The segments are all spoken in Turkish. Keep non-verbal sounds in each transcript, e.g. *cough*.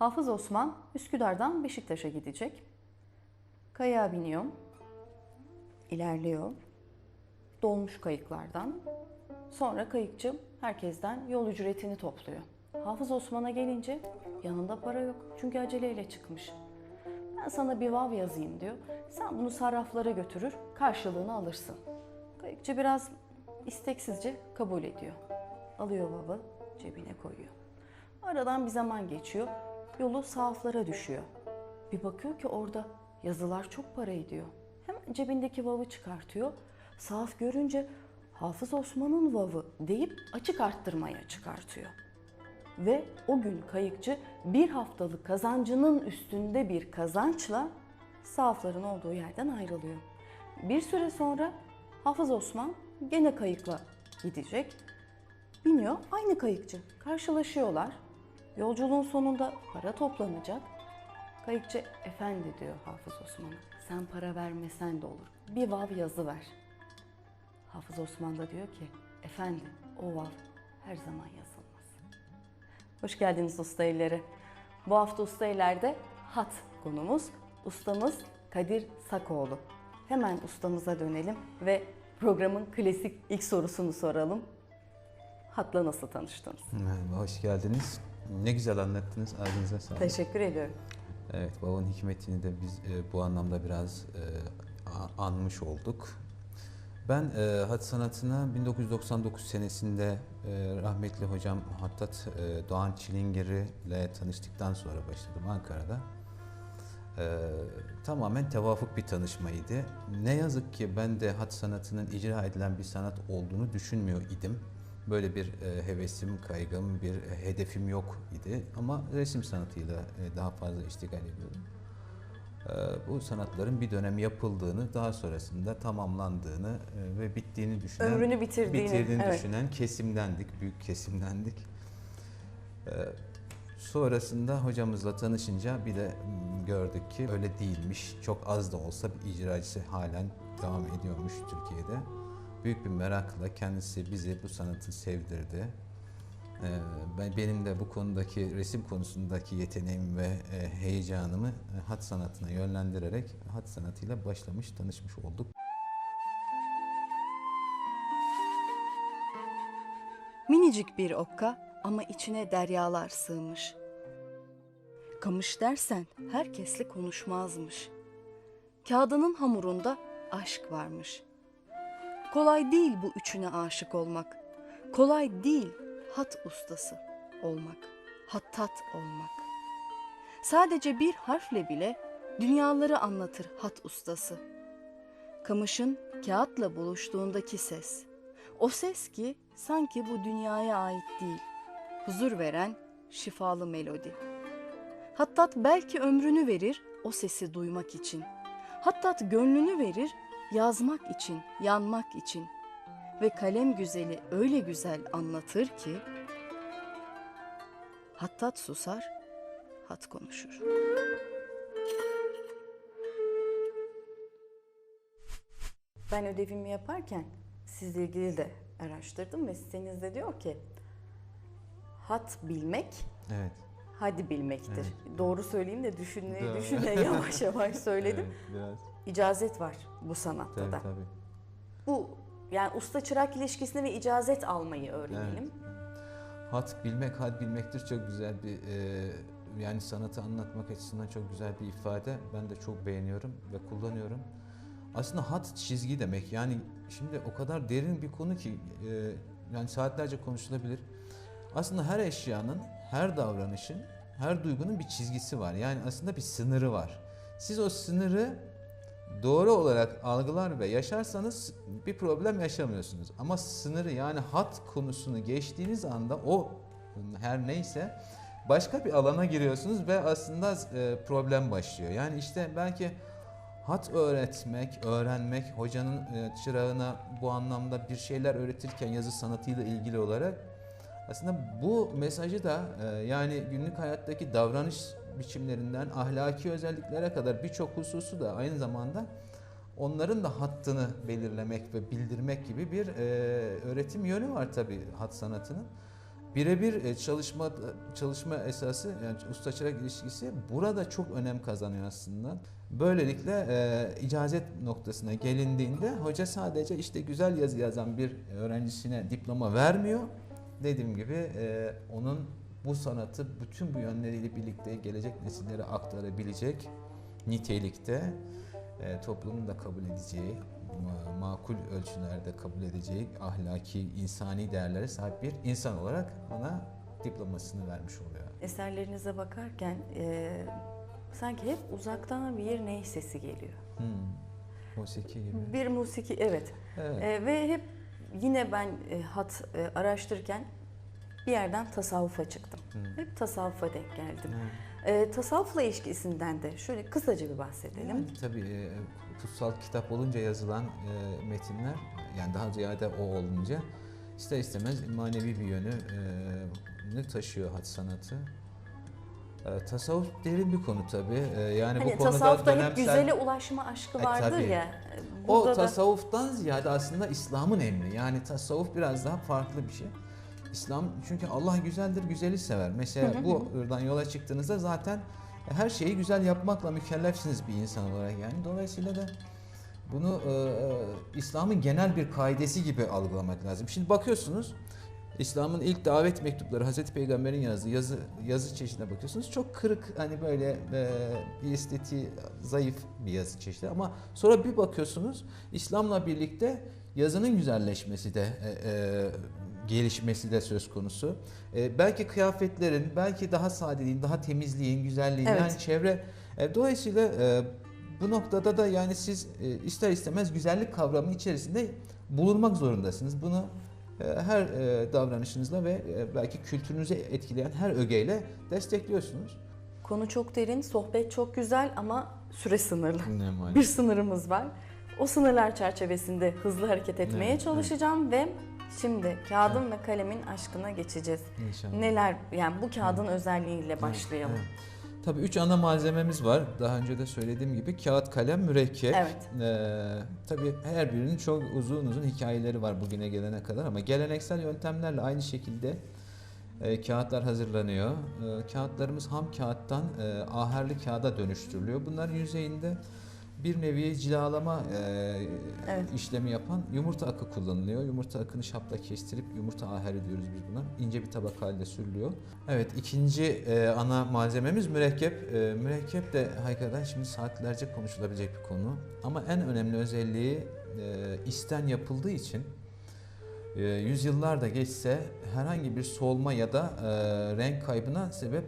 Hafız Osman Üsküdar'dan Beşiktaş'a gidecek. Kayağa biniyor. İlerliyor. Dolmuş kayıklardan. Sonra kayıkçı herkesten yol ücretini topluyor. Hafız Osman'a gelince yanında para yok. Çünkü aceleyle çıkmış. Ben sana bir vav yazayım diyor. Sen bunu sarraflara götürür, karşılığını alırsın. Kayıkçı biraz isteksizce kabul ediyor. Alıyor vavı, cebine koyuyor. Aradan bir zaman geçiyor. Yolu sahaflara düşüyor. Bir bakıyor ki orada yazılar çok para ediyor. Hemen cebindeki vavı çıkartıyor. Sahaf görünce Hafız Osman'ın vavı deyip açık arttırmaya çıkartıyor. Ve o gün kayıkçı bir haftalık kazancının üstünde bir kazançla sahafların olduğu yerden ayrılıyor. Bir süre sonra Hafız Osman gene kayıkla gidecek. Biniyor aynı kayıkçı. Karşılaşıyorlar. Yolculuğun sonunda para toplanacak. Kayıkçı efendi diyor Hafız Osman'a. Sen para vermesen de olur. Bir vav yazı ver. Hafız Osman da diyor ki efendi o vav her zaman yazılmaz. Hoş geldiniz usta elleri. Bu hafta usta ellerde hat konumuz. Ustamız Kadir Sakoğlu. Hemen ustamıza dönelim ve programın klasik ilk sorusunu soralım. Hatla nasıl tanıştınız? Merhaba, hoş geldiniz. Ne güzel anlattınız, ağzınıza sağlık. Teşekkür ediyorum. Evet, babanın hikmetini de biz e, bu anlamda biraz e, anmış olduk. Ben e, hat sanatına 1999 senesinde e, rahmetli hocam Hattat e, Doğan Çilingiri ile tanıştıktan sonra başladım Ankara'da. E, tamamen tevafuk bir tanışmaydı. Ne yazık ki ben de hat sanatının icra edilen bir sanat olduğunu düşünmüyor idim. Böyle bir e, hevesim, kaygım, bir e, hedefim yok idi. Ama resim sanatıyla e, daha fazla iştigal ediyordum. Bu sanatların bir dönem yapıldığını, daha sonrasında tamamlandığını ve bittiğini düşünen, Ömrünü bitirdiğini, bitirdiğini evet. düşünen kesimdendik, büyük kesimdendik. Sonrasında hocamızla tanışınca bir de gördük ki öyle değilmiş. Çok az da olsa bir icracısı halen devam ediyormuş Türkiye'de. Büyük bir merakla kendisi bizi bu sanatı sevdirdi. Ee, Ben benim de bu konudaki resim konusundaki yeteneğim ve e, heyecanımı e, hat sanatına yönlendirerek hat sanatıyla başlamış, tanışmış olduk. Minicik bir okka ama içine deryalar sığmış. Kamış dersen herkesle konuşmazmış. Kağıdının hamurunda aşk varmış. Kolay değil bu üçüne aşık olmak. Kolay değil hat ustası olmak, hattat olmak. Sadece bir harfle bile dünyaları anlatır hat ustası. Kamışın kağıtla buluştuğundaki ses. O ses ki sanki bu dünyaya ait değil. Huzur veren şifalı melodi. Hattat belki ömrünü verir o sesi duymak için. Hattat gönlünü verir yazmak için, yanmak için. Ve kalem güzeli öyle güzel anlatır ki Hattat susar, hat konuşur. Ben ödevimi yaparken sizle ilgili de araştırdım ve sitenizde de diyor ki hat bilmek Evet. hadi bilmektir. Evet. Doğru söyleyeyim de düşüne Doğru. düşüne *laughs* yavaş yavaş söyledim. Evet, biraz. İcazet var bu sanatta Tabii da. tabii. Bu yani usta çırak ilişkisini ve icazet almayı öğrenelim. Hat bilmek, had bilmektir çok güzel bir e, yani sanatı anlatmak açısından çok güzel bir ifade. Ben de çok beğeniyorum ve kullanıyorum. Aslında hat çizgi demek. Yani şimdi o kadar derin bir konu ki e, yani saatlerce konuşulabilir. Aslında her eşyanın, her davranışın, her duygunun bir çizgisi var. Yani aslında bir sınırı var. Siz o sınırı doğru olarak algılar ve yaşarsanız bir problem yaşamıyorsunuz. Ama sınırı yani hat konusunu geçtiğiniz anda o her neyse başka bir alana giriyorsunuz ve aslında e, problem başlıyor. Yani işte belki hat öğretmek, öğrenmek, hocanın e, çırağına bu anlamda bir şeyler öğretirken yazı sanatıyla ilgili olarak aslında bu mesajı da e, yani günlük hayattaki davranış biçimlerinden ahlaki özelliklere kadar birçok hususu da aynı zamanda onların da hattını belirlemek ve bildirmek gibi bir e, öğretim yönü var tabii hat sanatının. birebir e, çalışma çalışma esası yani usta çırak ilişkisi burada çok önem kazanıyor aslında. Böylelikle e, icazet noktasına gelindiğinde hoca sadece işte güzel yazı yazan bir öğrencisine diploma vermiyor. Dediğim gibi e, onun bu sanatı bütün bu yönleriyle birlikte gelecek nesillere aktarabilecek nitelikte e, toplumun da kabul edeceği, ma- makul ölçülerde kabul edeceği ahlaki, insani değerlere sahip bir insan olarak ona diplomasını vermiş oluyor. Eserlerinize bakarken e, sanki hep uzaktan bir ney sesi geliyor. Hmm. Musiki gibi. Bir musiki evet. Evet. E, ve hep yine ben e, hat e, araştırırken bir yerden tasavvufa çıktım. Hı. Hep tasavvufa denk geldim. Hı. E, tasavvufla ilişkisinden de şöyle kısaca bir bahsedelim. Yani tabii e, kutsal kitap olunca yazılan e, metinler yani daha ziyade o olunca ister istemez manevi bir yönü e, taşıyor had sanatı. E, tasavvuf derin bir konu tabii. E, yani Hani bu konuda tasavvufta hep dönemsel güzele ulaşma aşkı E, vardır tabii. ya. o Burada da tasavvuftan ziyade aslında İslam'ın emri. Yani tasavvuf biraz daha farklı bir şey. İslam çünkü Allah güzeldir, güzeli sever. Mesela hı. buradan yola çıktığınızda zaten her şeyi güzel yapmakla mükellefsiniz bir insan olarak yani. Dolayısıyla da bunu e, e, İslam'ın genel bir kaidesi gibi algılamak lazım. Şimdi bakıyorsunuz İslam'ın ilk davet mektupları Hazreti Peygamber'in yazdığı yazı yazı çeşidine bakıyorsunuz. Çok kırık hani böyle e, bir estetiği zayıf bir yazı çeşidi ama sonra bir bakıyorsunuz İslam'la birlikte yazının güzelleşmesi de e, e, gelişmesi de söz konusu. E, belki kıyafetlerin, belki daha sadeliğin, daha temizliğin, güzelliğin Evet. yani çevre e, dolayısıyla e, bu noktada da yani siz e, ister istemez güzellik kavramı içerisinde bulunmak zorundasınız. Bunu her e, davranışınızla ve e, belki kültürünüzü etkileyen her ögeyle destekliyorsunuz. konu çok derin, sohbet çok güzel ama süre sınırlı. Ne maalesef. Bir sınırımız var. O sınırlar çerçevesinde hızlı hareket etmeye Evet, çalışacağım ve şimdi kağıdın ve kalemin aşkına geçeceğiz. İnşallah. Neler yani bu kağıdın özelliğiyle başlayalım. Evet. Tabii üç ana malzememiz var. Daha önce de söylediğim gibi kağıt, kalem, mürekkep. Evet. Ee, tabii her birinin çok uzun uzun hikayeleri var bugüne gelene kadar ama geleneksel yöntemlerle aynı şekilde e, kağıtlar hazırlanıyor. E, kağıtlarımız ham kağıttan e, aherli kağıda dönüştürülüyor. Bunların yüzeyinde bir nevi cilalama e, Evet. işlemi yapan yumurta akı kullanılıyor. Yumurta akını şapla kestirip yumurta aheri diyoruz biz buna. İnce bir tabak halinde sürülüyor. Evet ikinci e, ana malzememiz mürekkep. E, mürekkep de hakikaten şimdi saatlerce konuşulabilecek bir konu. Ama en önemli özelliği e, isten yapıldığı için e, yüzyıllar da geçse herhangi bir solma ya da e, renk kaybına sebep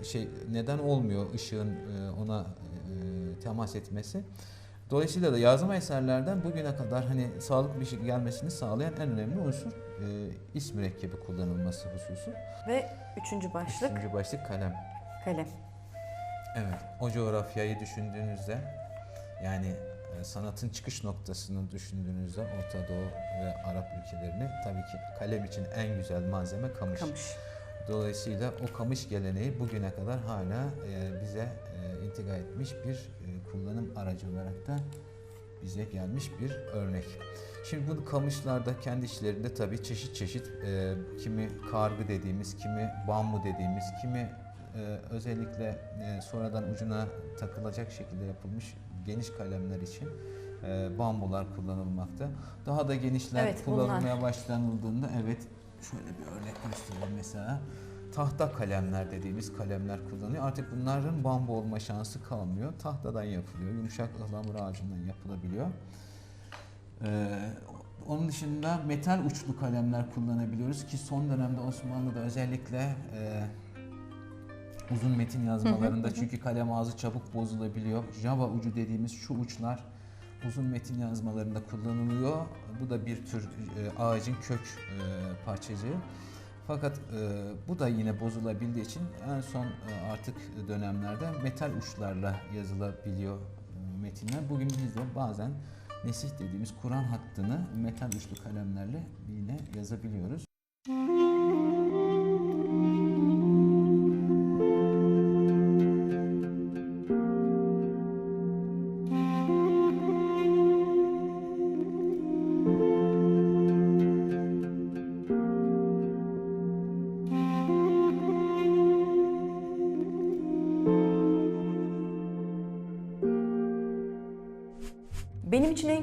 e, şey neden olmuyor ışığın e, ona temas etmesi. Dolayısıyla da yazma eserlerden bugüne kadar hani sağlıklı bir şey gelmesini sağlayan en önemli unsur e, is mürekkebi kullanılması hususu. Ve üçüncü başlık Üçüncü başlık kalem. kalem. Evet, o coğrafyayı düşündüğünüzde yani e, sanatın çıkış noktasını düşündüğünüzde Orta Doğu ve Arap ülkelerini tabii ki kalem için en güzel malzeme kamış. Kamış. Dolayısıyla o kamış geleneği bugüne kadar hala e, bize e, intika etmiş bir e, kullanım aracı olarak da bize gelmiş bir örnek. Şimdi bu kamışlarda kendi içlerinde tabii çeşit çeşit e, kimi kargı dediğimiz, kimi bambu dediğimiz, kimi e, özellikle e, sonradan ucuna takılacak şekilde yapılmış geniş kalemler için e, bambular kullanılmakta. Daha da genişler Evet, bunlar. kullanılmaya başlanıldığında evet şöyle bir örnek göstereyim mesela. Tahta kalemler dediğimiz kalemler kullanılıyor. Artık bunların bambu olma şansı kalmıyor. Tahtadan yapılıyor. Yumuşak ıhlamur ağacından yapılabiliyor. Ee, onun dışında metal uçlu kalemler kullanabiliyoruz ki son dönemde Osmanlı'da özellikle e, uzun metin yazmalarında çünkü kalem ağzı çabuk bozulabiliyor. Java ucu dediğimiz şu uçlar uzun metin yazmalarında kullanılıyor. Bu da bir tür e, ağacın kök e, parçacığı. Fakat e, bu da yine bozulabildiği için en son artık dönemlerde metal uçlarla yazılabiliyor metinler. Bugün biz de bazen Nesih dediğimiz Kur'an hattını metal uçlu kalemlerle yine yazabiliyoruz. Benim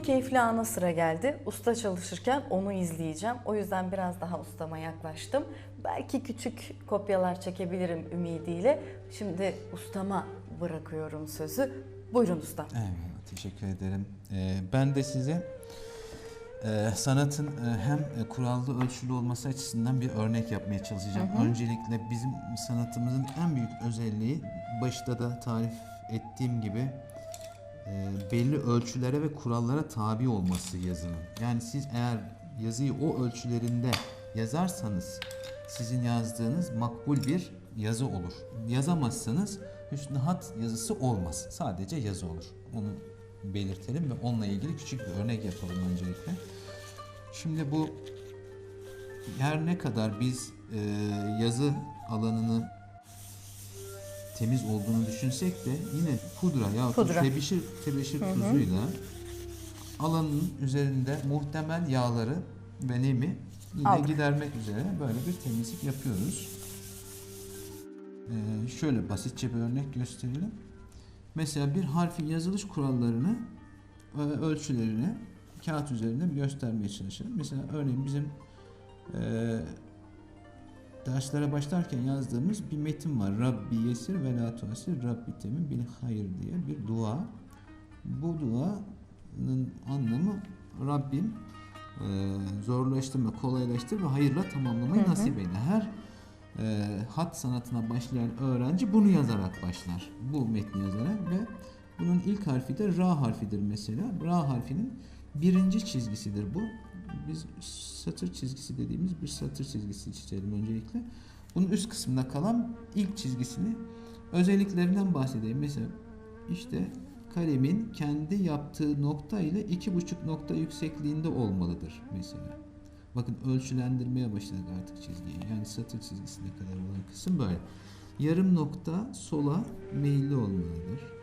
keyifli ana sıra geldi. Usta çalışırken onu izleyeceğim. O yüzden biraz daha ustama yaklaştım. Belki küçük kopyalar çekebilirim ümidiyle. Şimdi ustama bırakıyorum sözü. Buyurun ustam. Evet, teşekkür ederim. Ee, ben de size e, sanatın e, hem e, kurallı ölçülü olması açısından bir örnek yapmaya çalışacağım. Öncelikle bizim sanatımızın en büyük özelliği başta da tarif ettiğim gibi e, belli ölçülere ve kurallara tabi olması yazının. Yani siz eğer yazıyı o ölçülerinde yazarsanız sizin yazdığınız makbul bir yazı olur. Yazamazsanız hüsnü hat yazısı olmaz. Sadece yazı olur. Onu belirtelim ve onunla ilgili küçük bir örnek yapalım öncelikle. Şimdi bu her ne kadar biz e, yazı alanını temiz olduğunu düşünsek de yine pudra ya Pudra. tebeşir, tebeşir tuzuyla alanın üzerinde muhtemel yağları ve nemi yine Aldık. gidermek üzere böyle bir temizlik yapıyoruz. Ee, şöyle basitçe bir örnek gösterelim. Mesela bir harfin yazılış kurallarını, e, ölçülerini kağıt üzerinde bir göstermeye çalışalım. Mesela örneğin bizim e, derslere başlarken yazdığımız bir metin var. Rabbi yesir ve la tuasir Rabbi temin bil hayır diye bir dua. Bu duanın anlamı Rabbim e, zorlaştırma, kolaylaştır ve hayırla tamamlamayı nasip eyle. Her e, hat sanatına başlayan öğrenci bunu yazarak başlar. Bu metni yazarak ve bunun ilk harfi de Ra harfidir mesela. Ra harfinin birinci çizgisidir bu. Biz satır çizgisi dediğimiz bir satır çizgisi çizelim öncelikle. Bunun üst kısmında kalan ilk çizgisini özelliklerinden bahsedeyim. Mesela işte kalemin kendi yaptığı nokta ile iki buçuk nokta yüksekliğinde olmalıdır mesela. Bakın ölçülendirmeye başladık artık çizgiyi. Yani satır çizgisine kadar olan kısım böyle. Yarım nokta sola meyilli olmalıdır.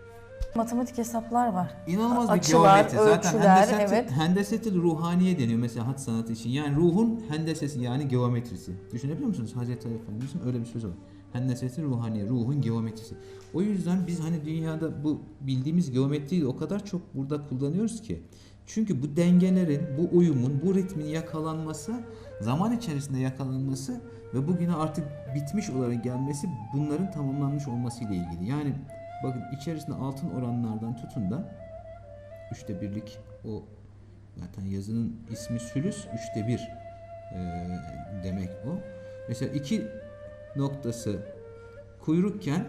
Matematik hesaplar var. İnanılmaz bir Açılar, geometri. Zaten ölçüler, hendesetil, evet. hendesetil ruhaniye deniyor mesela hat sanatı için. Yani ruhun hendesesi yani geometrisi. Düşünebiliyor musunuz? Hazreti Ali Efendimiz'in öyle bir sözü var. Hendesetil ruhaniye, ruhun geometrisi. O yüzden biz hani dünyada bu bildiğimiz geometriyi o kadar çok burada kullanıyoruz ki. Çünkü bu dengelerin, bu uyumun, bu ritmin yakalanması, zaman içerisinde yakalanması ve bugüne artık bitmiş olarak gelmesi bunların tamamlanmış olması ile ilgili. Yani bakın içerisinde altın oranlardan tutun da üçte birlik o zaten yazının ismi sülüs üçte bir e, demek o. Mesela iki noktası kuyrukken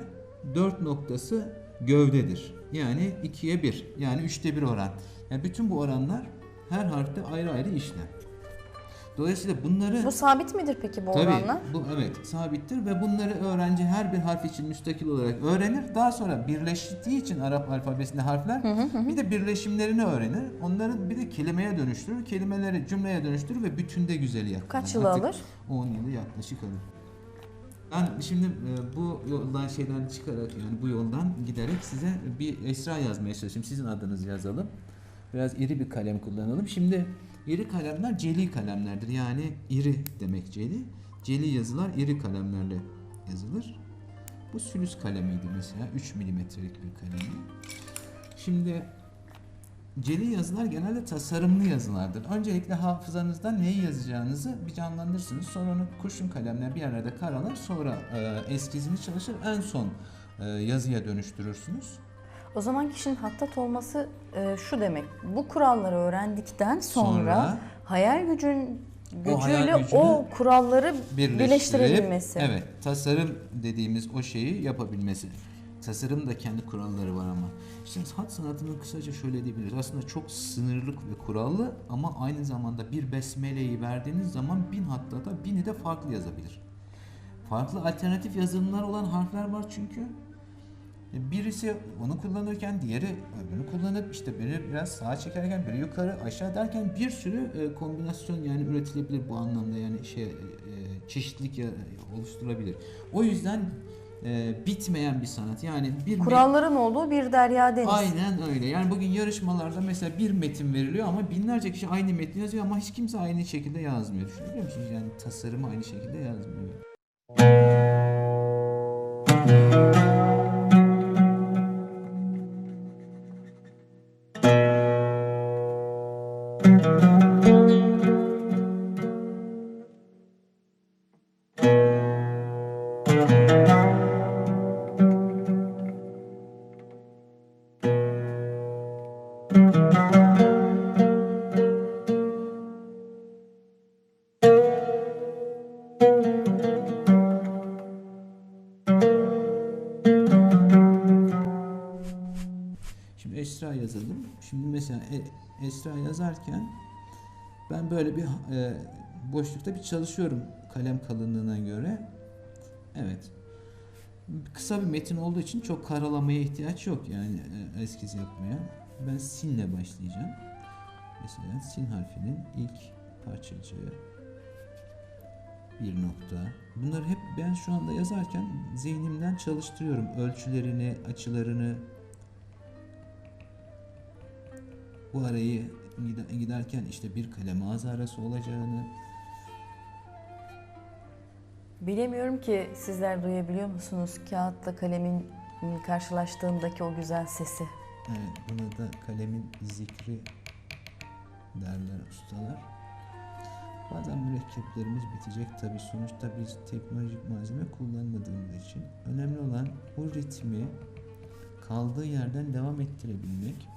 dört noktası gövdedir. Yani ikiye bir yani üçte bir oran. Yani bütün bu oranlar her harfte ayrı ayrı işlem. Dolayısıyla bunları Bu sabit midir peki bu Tabii oranlar? bu evet sabittir ve bunları öğrenci her bir harf için müstakil olarak öğrenir. Daha sonra birleştiği için Arap alfabesinde harfler bir de birleşimlerini öğrenir. Onları bir de kelimeye dönüştürür. Kelimeleri cümleye dönüştürür ve bütünde güzeli yakalar. Kaç yıl alır? 10 yılı yaklaşık alır. Ben şimdi e, bu yoldan şeyden çıkarak yani bu yoldan giderek size bir esra yazmaya çalışayım. Sizin adınızı yazalım. Biraz iri bir kalem kullanalım. Şimdi iri kalemler celi kalemlerdir. Yani iri demek celi. Celi yazılar iri kalemlerle yazılır. Bu sülüs kalemiydi mesela. 3 milimetrelik bir kalem. Şimdi Celi yazılar genelde tasarımlı yazılardır. Öncelikle hafızanızda neyi yazacağınızı bir canlandırırsınız. Sonra onu kurşun kalemle bir arada karalar. Sonra e, eskizini çalışır. En son e, yazıya dönüştürürsünüz. O zaman kişinin hattat olması e, şu demek. Bu kuralları öğrendikten sonra, Sonra hayal gücün O gücüyle gücünü o kuralları birleştirebilmesi. Evet, tasarım dediğimiz o şeyi yapabilmesi. Tasarım da kendi kuralları var ama. İşte hat sanatını kısaca şöyle diyebiliriz. Aslında çok sınırlık ve kurallı ama aynı zamanda bir besmeleyi verdiğiniz zaman bin hatta da bini de farklı yazabilir. Farklı alternatif yazılımlar olan harfler var çünkü. E, Birisi onu kullanırken diğeri öbürünü kullanıp işte biri biraz sağa çekerken biri yukarı aşağı derken bir sürü e, kombinasyon yani üretilebilir bu anlamda yani şey e, çeşitlilik ya- oluşturabilir. O yüzden e, bitmeyen bir sanat yani bir Kuralların olduğu bir derya deniz. Aynen öyle. Yani bugün yarışmalarda mesela bir metin veriliyor ama binlerce kişi aynı metni yazıyor ama hiç kimse aynı şekilde yazmıyor. Düşünebiliyor musunuz? Yani tasarımı aynı şekilde yazmıyor. Mesela Esra yazarken ben böyle bir e, boşlukta bir çalışıyorum kalem kalınlığına göre. Evet. Kısa bir metin olduğu için çok karalamaya ihtiyaç yok yani e, eskiz yapmaya. Ben sinle başlayacağım. Mesela sin harfinin ilk parçacığı bir nokta. Bunları hep ben şu anda yazarken zihnimden çalıştırıyorum. Ölçülerini, açılarını. Bu arayı gide- giderken işte bir kalem ağzı arası olacağını. Bilemiyorum ki sizler duyabiliyor musunuz kağıtla kalemin karşılaştığındaki o güzel sesi. Evet, buna da kalemin zikri derler ustalar. Bazen mürekkeplerimiz bitecek tabi sonuçta biz teknolojik malzeme kullanmadığımız için. Önemli olan bu ritmi kaldığı yerden devam ettirebilmek.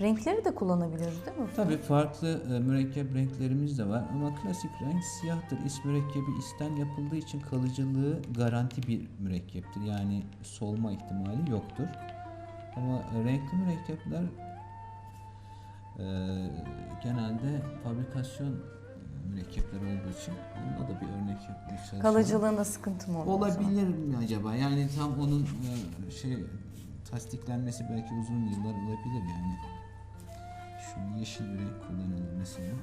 Renkleri de kullanabiliyoruz değil mi? Tabi farklı e, mürekkep renklerimiz de var ama klasik renk siyahtır. İs mürekkebi isten yapıldığı için kalıcılığı garanti bir mürekkeptir. Yani solma ihtimali yoktur. Ama e, renkli mürekkepler e, genelde fabrikasyon e, mürekkepler olduğu için onunla da bir örnek çalışıyorum. Kalıcılığında sıkıntı mı oluyor? o zaman? Olabilir mi acaba? Yani tam onun e, şey tasdiklenmesi belki uzun yıllar olabilir yani. Şu yeşil bir renk kullanalım mesela.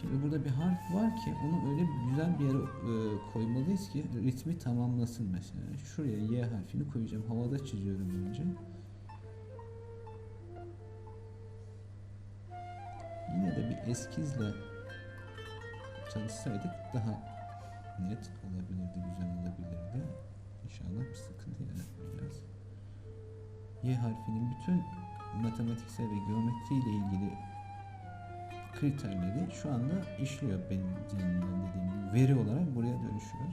Şimdi burada bir harf var ki onu öyle güzel bir yere e, koymalıyız ki ritmi tamamlasın mesela. Şuraya Y harfini koyacağım. Havada çiziyorum önce. Yine de bir eskizle çalışsaydık daha net olabilirdi, güzel olabilirdi. İnşallah bir sıkıntı yaratmayacağız. Y harfinin bütün matematiksel ve geometri ile ilgili kriterleri şu anda işliyor benim zihnimden dediğim gibi. Veri olarak buraya dönüşüyor.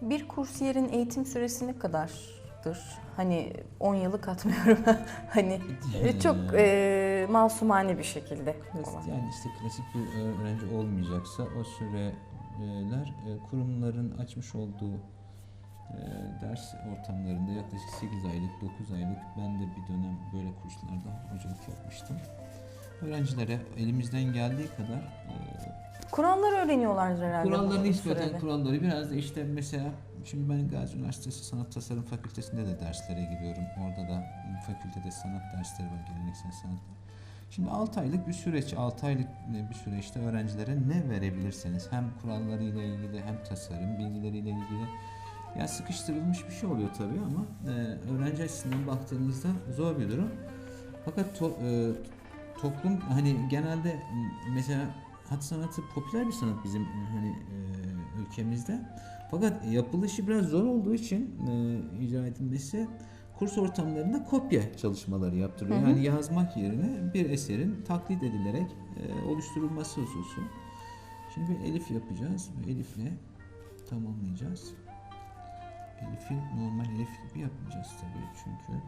Bir kursiyerin eğitim süresi ne kadardır? Hani 10 yılı katmıyorum. *laughs* hani e, çok e, masumane bir şekilde. Olan. yani işte klasik bir öğrenci olmayacaksa o süreler e, kurumların açmış olduğu e, ders ortamlarında yaklaşık 8 aylık, 9 aylık ben de bir dönem böyle kurslarda hocalık yapmıştım. Öğrencilere elimizden geldiği kadar Kuralları öğreniyorlardır herhalde. bu Kuralları nispeten sürede. kuralları biraz da işte mesela şimdi ben Gazi Üniversitesi Sanat Tasarım Fakültesinde de derslere giriyorum. Orada da fakültede sanat dersleri var, geleneksel sanatlar. Şimdi 6 aylık bir süreç, 6 aylık bir süreçte öğrencilere ne verebilirseniz hem kurallarıyla ilgili hem tasarım bilgileriyle ilgili ya sıkıştırılmış bir şey oluyor tabii ama e, öğrenci açısından baktığınızda zor bir durum. Fakat to- e, toplum hani genelde mesela hat sanatı popüler bir sanat bizim e, hani e, ülkemizde. Fakat yapılışı biraz zor olduğu için e, icra edilmesi kurs ortamlarında kopya çalışmaları yaptırıyor. Hı hı. Yani yazmak yerine bir eserin taklit edilerek e, oluşturulması hususu. Şimdi bir elif yapacağız elifle tamamlayacağız. Elif'i normal elif gibi yapmayacağız tabii çünkü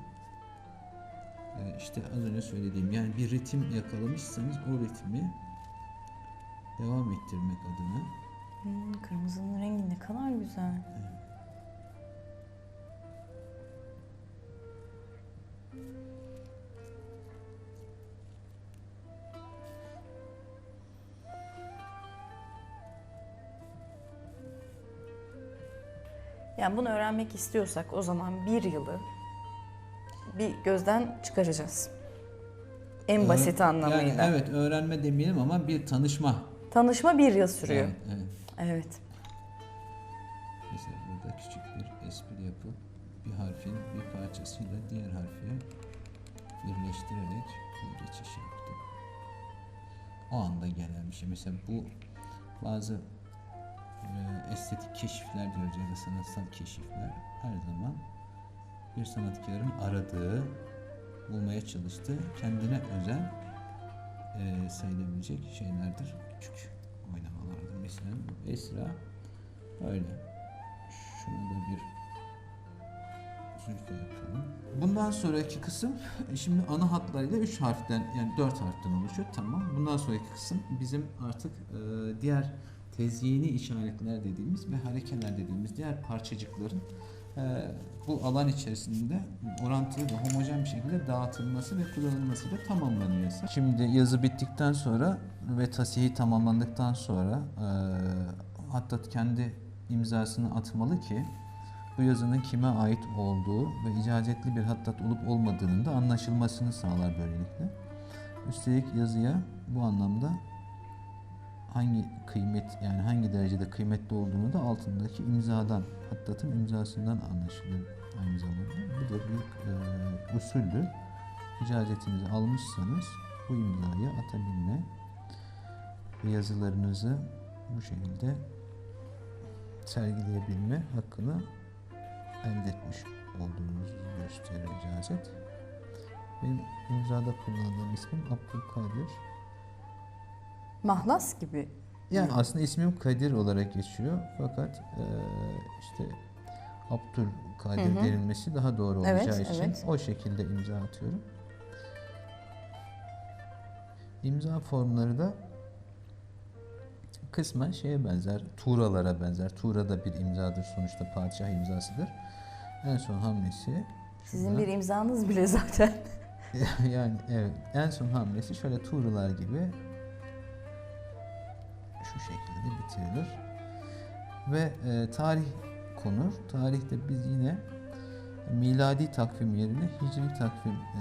e, işte az önce söylediğim yani bir ritim yakalamışsanız o ritmi devam ettirmek adına Hmm, kırmızının rengi ne kadar güzel. Yani bunu öğrenmek istiyorsak o zaman bir yılı bir gözden çıkaracağız. En basit anlamıyla. Yani evet öğrenme demeyelim ama bir tanışma. Tanışma bir yıl sürüyor. Evet, evet. Evet. Mesela burada küçük bir espri yapıp bir harfin bir parçasıyla diğer harfi birleştirerek bir geçiş yaptık. O anda gelen bir şey. Mesela bu bazı e, estetik keşifler diyoruz ya da sanatsal keşifler her zaman bir sanatkarın aradığı, bulmaya çalıştığı kendine özel e, sayılabilecek şeylerdir. Küçük oynamalardır. Mesela Esra öyle. Şunu da bir Şurada yapalım. Bundan sonraki kısım şimdi ana hatlarıyla 3 harften yani 4 harften oluşuyor. Tamam. Bundan sonraki kısım bizim artık e, diğer tezyini işaretler dediğimiz ve harekeler dediğimiz diğer parçacıkların e, bu alan içerisinde orantılı ve homojen bir şekilde dağıtılması ve kullanılması da tamamlanıyor. Şimdi yazı bittikten sonra ve tasihi tamamlandıktan sonra e, hatta kendi imzasını atmalı ki bu yazının kime ait olduğu ve icazetli bir hattat olup olmadığının da anlaşılmasını sağlar böylelikle. Üstelik yazıya bu anlamda hangi kıymet yani hangi derecede kıymetli olduğunu da altındaki imzadan, hattatın imzasından anlaşılır aynı zamanda. Bu da bir e, usuldür. İcazetinizi almışsanız bu imzayı atabilme ve yazılarınızı bu şekilde sergileyebilme hakkını elde etmiş olduğunuzu gösterir icazet. Benim imzada kullandığım ismim Abdülkadir. Mahlas gibi. Yani aslında ismim Kadir olarak geçiyor fakat eee, işte Abdülkadir Hı hı. denilmesi daha doğru Evet, olacağı için evet. o şekilde imza atıyorum. İmza formları da kısmen şeye benzer, tuğralara benzer. Tuğra da bir imzadır sonuçta padişah imzasıdır. En son hamlesi Sizin şurada. bir imzanız bile zaten. *laughs* yani evet en son hamlesi şöyle tuğrular gibi şu şekilde bitirilir. Ve e, tarih konur. Tarihte biz yine miladi takvim yerine hicri takvim e,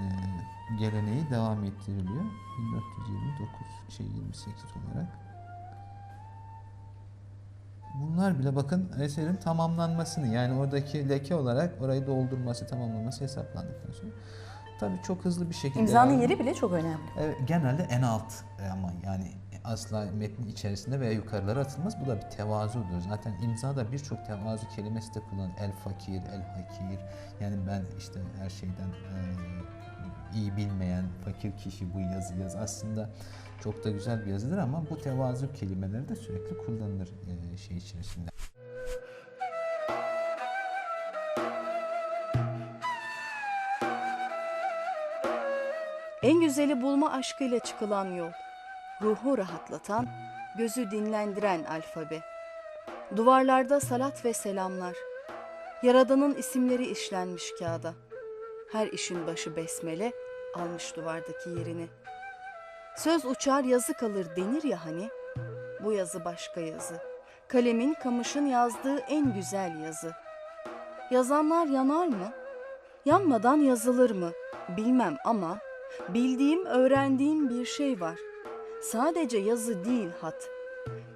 geleneği devam ettiriliyor. 1429 şey 28 olarak. Bunlar bile bakın eserin tamamlanmasını yani oradaki leke olarak orayı doldurması tamamlanması hesaplandıktan sonra. Tabii çok hızlı bir şekilde. İmzanın yazdım. yeri bile çok önemli. Evet, genelde en alt ama yani asla metnin içerisinde veya yukarılara atılmaz. Bu da bir tevazudur. Zaten imzada birçok tevazu kelimesi de kullanılır. El fakir, el hakir. Yani ben işte her şeyden e, iyi bilmeyen fakir kişi bu yazı yaz. Aslında çok da güzel bir yazıdır ama bu tevazu kelimeleri de sürekli kullanılır e, şey içerisinde. En güzeli bulma aşkıyla çıkılan yol. Ruhu rahatlatan, gözü dinlendiren alfabe. Duvarlarda salat ve selamlar. Yaradanın isimleri işlenmiş kağıda. Her işin başı besmele almış duvardaki yerini. Söz uçar yazı kalır denir ya hani. Bu yazı başka yazı. Kalemin kamışın yazdığı en güzel yazı. Yazanlar yanar mı? Yanmadan yazılır mı? Bilmem ama bildiğim, öğrendiğim bir şey var. Sadece yazı değil hat.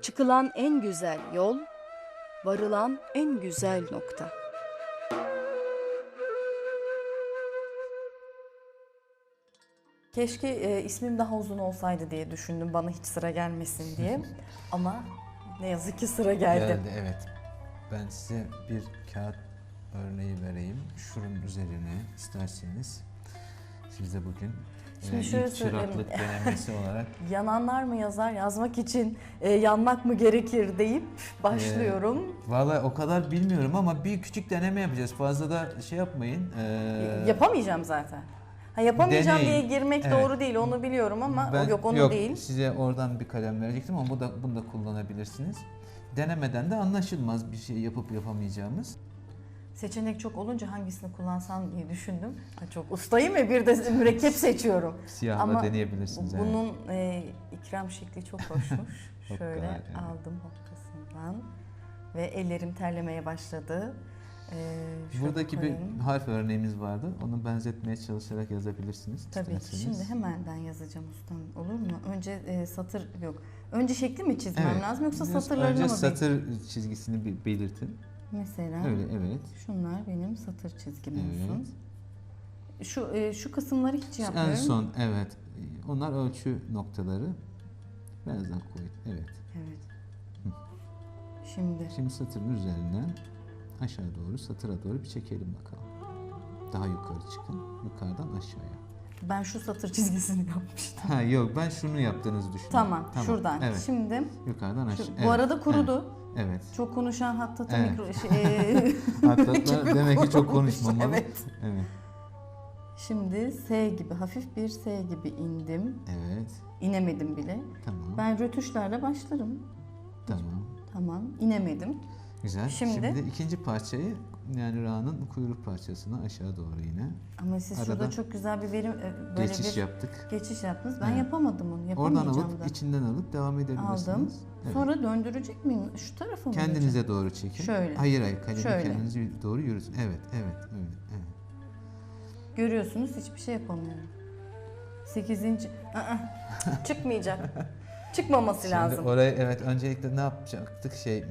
Çıkılan en güzel yol, varılan en güzel nokta. Keşke e, ismim daha uzun olsaydı diye düşündüm bana hiç sıra gelmesin diye. *laughs* Ama ne yazık ki sıra geldi. Geldi evet. Ben size bir kağıt örneği vereyim. Şunun üzerine isterseniz siz de bugün Şimdi e, şöyle söyleyeyim. *laughs* denemesi olarak Yananlar mı yazar, yazmak için e, yanmak mı gerekir deyip başlıyorum. Valla o kadar bilmiyorum ama bir küçük deneme yapacağız. Fazla da şey yapmayın. Ee, Yapamayacağım zaten. Ha, yapamayacağım deneyin. diye girmek Evet. doğru değil onu biliyorum ama ben- yok onu değil. Size oradan bir kalem verecektim ama bu da bunu da kullanabilirsiniz. Denemeden de anlaşılmaz bir şey yapıp yapamayacağımız. Seçenek çok olunca hangisini kullansam diye düşündüm. Çok ustayım ve bir de mürekkep seçiyorum. Siyahla Ama deneyebilirsiniz. Bunun e, ikram şekli çok hoşmuş. *laughs* Şöyle aldım hokkasından ve ellerim terlemeye başladı. Ee, Buradaki koyayım. bir harf örneğimiz vardı. Onu benzetmeye çalışarak yazabilirsiniz. Tabii ki. Şimdi hemen ben yazacağım ustam. Olur mu? Önce e, satır yok. Önce şekli mi çizmem Evet. lazım yoksa Biraz satırlarını Önce mı? satır çizgisini belirtin. Mesela Öyle evet. şunlar benim satır çizgim Evet. olsun. Şu e, şu kısımları hiç yapmıyorum. En son evet. Onlar ölçü noktaları. Daha koy. Evet. Evet. Şimdi Şimdi satırın üzerinden aşağı doğru satıra doğru bir çekelim bakalım. Daha yukarı çıkın. Yukarıdan aşağıya. ben şu satır çizgisini *laughs* yapmıştım. Ha yok ben şunu yaptığınızı düşünüyorum. Tamam, şuradan. Evet. Şimdi Yukarıdan şu- aşağı. bu arada kurudu. Evet. Çok konuşan Hattat'ı Evet. mikro... Şey, *laughs* Atlatma *laughs* demek ki çok konuşmamalı. Evet. Evet. Şimdi S gibi, hafif bir S gibi indim. Evet. İnemedim bile. Tamam. Ben rötuşlarla başlarım. Tamam. Tamam, inemedim. Güzel. Şimdi- Şimdi, ikinci parçayı yani Ra'nın kuyruk parçasını aşağı doğru yine Ama siz Aradan şurada çok güzel bir verim, e, böyle geçiş bir yaptık. geçiş yaptınız. Ben Evet. yapamadım onu, Oradan alıp da. içinden alıp devam edebilirsiniz. Aldım. Evet. Sonra döndürecek miyim? Şu tarafa mı? Kendinize doğru çekin. Şöyle. Hayır hayır kalemi Şöyle. kendinize doğru yürütün. Evet evet evet. evet. Görüyorsunuz hiçbir şey yapamıyorum. Sekizinci... Aa, çıkmayacak. *laughs* Çıkmaması Şimdi lazım. orayı evet öncelikle ne yapacaktık şey e,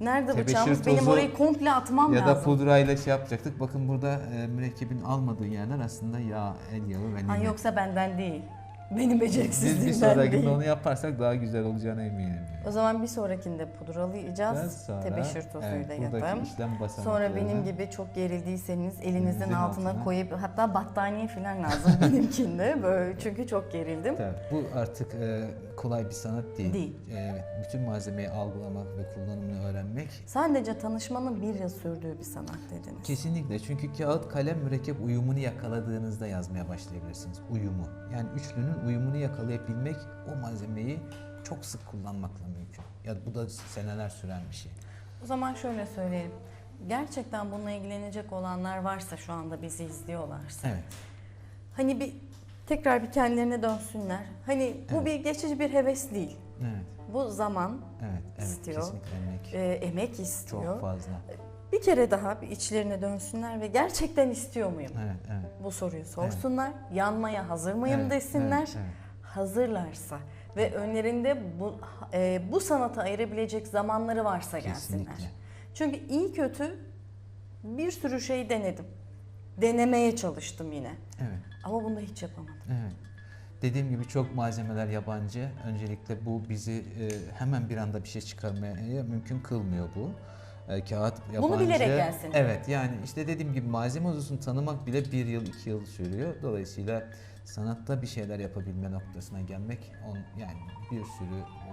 Nerede tebeşir bıçağımız? Benim tozu orayı komple atmam ya da lazım. pudrayla şey yapacaktık. Bakın burada e, mürekkebin almadığı yerler aslında yağ, el yağı ve Ha, yoksa benden değil. Benim Biz bir beceriksizliğimden sonrakinde değil. onu yaparsak daha güzel olacağına eminim. O zaman bir sonrakinde pudralayacağız. Sonra, Tebeşir tozuyla evet, buradaki işlem Sonra benim gibi çok gerildiyseniz elinizin Elinizin altına, altına. koyup hatta battaniye falan lazım *laughs* benimkinde. Böyle çünkü çok gerildim. Tabii, bu artık e, kolay bir sanat değil. Değil. Evet, bütün malzemeyi algılamak ve kullanımını öğrenmek Sadece tanışmanın bir yıl sürdüğü bir sanat dediniz. Kesinlikle çünkü kağıt kalem mürekkep uyumunu yakaladığınızda yazmaya başlayabilirsiniz. Uyumu. Yani üçlünün uyumunu yakalayabilmek o malzemeyi çok sık kullanmakla mümkün. Ya bu da seneler süren bir şey. O zaman şöyle söyleyelim. Gerçekten bununla ilgilenecek olanlar varsa şu anda bizi izliyorlarsa. Evet. Hani bir tekrar bir kendilerine dönsünler. Hani bu Evet. bir geçici bir heves değil. Evet. Bu zaman, Evet. evet İstiyor. Kesinlikle emek. e, emek istiyor. Çok fazla. Bir kere daha bir içlerine dönsünler ve gerçekten istiyor muyum? Evet, evet. Bu soruyu sorsunlar. Yanmaya hazır mıyım Evet, desinler. evet, evet. Hazırlarsa ve önlerinde bu e, bu sanata ayırabilecek zamanları varsa gelsinler. Kesinlikle. Çünkü iyi kötü bir sürü şey denedim. Denemeye çalıştım yine. Evet. Ama bunda hiç yapamadım. Evet. Dediğim gibi çok malzemeler yabancı. Öncelikle bu bizi e, hemen bir anda bir şey çıkarmaya mümkün kılmıyor bu. E, kağıt yabancı. bilerek gelsin. Evet yani işte dediğim gibi malzeme uzusunu tanımak bile bir yıl iki yıl sürüyor. Dolayısıyla sanatta bir şeyler yapabilme noktasına gelmek on, yani bir sürü e,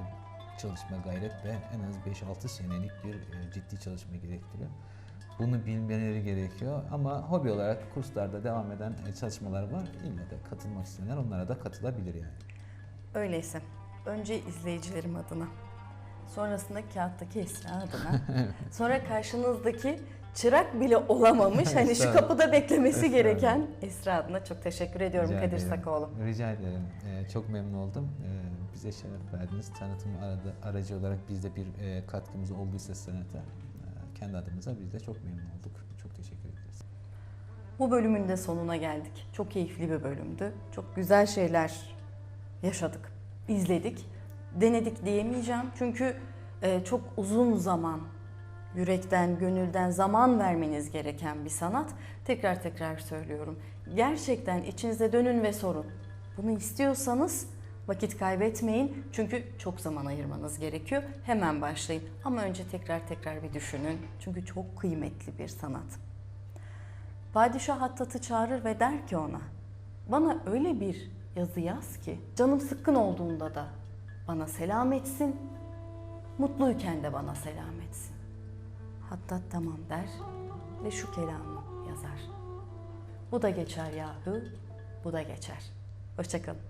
çalışma gayret ve en az 5-6 senelik bir e, ciddi çalışma gerektiriyor. Bunu bilmeleri gerekiyor ama hobi olarak kurslarda devam eden e, çalışmalar var. İlle de katılmak isteyenler onlara da katılabilir yani. Öyleyse önce izleyicilerim adına, sonrasında kağıttaki Esra adına, *laughs* sonra karşınızdaki çırak bile olamamış hani şu kapıda beklemesi gereken Esra adına çok teşekkür ediyorum Rica Kadir ederim. Sakaoğlu. Rica ederim. Ee, çok memnun oldum. Ee, bize şeref verdiniz. Tanıtım arada, aracı olarak biz de bir e, katkımız olduysa sanata e, kendi adımıza biz de çok memnun olduk. Çok teşekkür ederiz. Bu bölümün de sonuna geldik. Çok keyifli bir bölümdü. Çok güzel şeyler yaşadık, izledik, denedik diyemeyeceğim. Çünkü e, çok uzun zaman yürekten, gönülden zaman vermeniz gereken bir sanat. Tekrar tekrar söylüyorum. Gerçekten içinize dönün ve sorun. Bunu istiyorsanız vakit kaybetmeyin. Çünkü çok zaman ayırmanız gerekiyor. Hemen başlayın. Ama önce tekrar tekrar bir düşünün. Çünkü çok kıymetli bir sanat. Padişah Hattat'ı çağırır ve der ki ona, bana öyle bir yazı yaz ki canım sıkkın olduğunda da bana selam etsin, mutluyken de bana selam etsin. Hattat tamam der ve şu kelamı yazar. Bu da geçer yahu, bu da geçer. Hoşçakalın.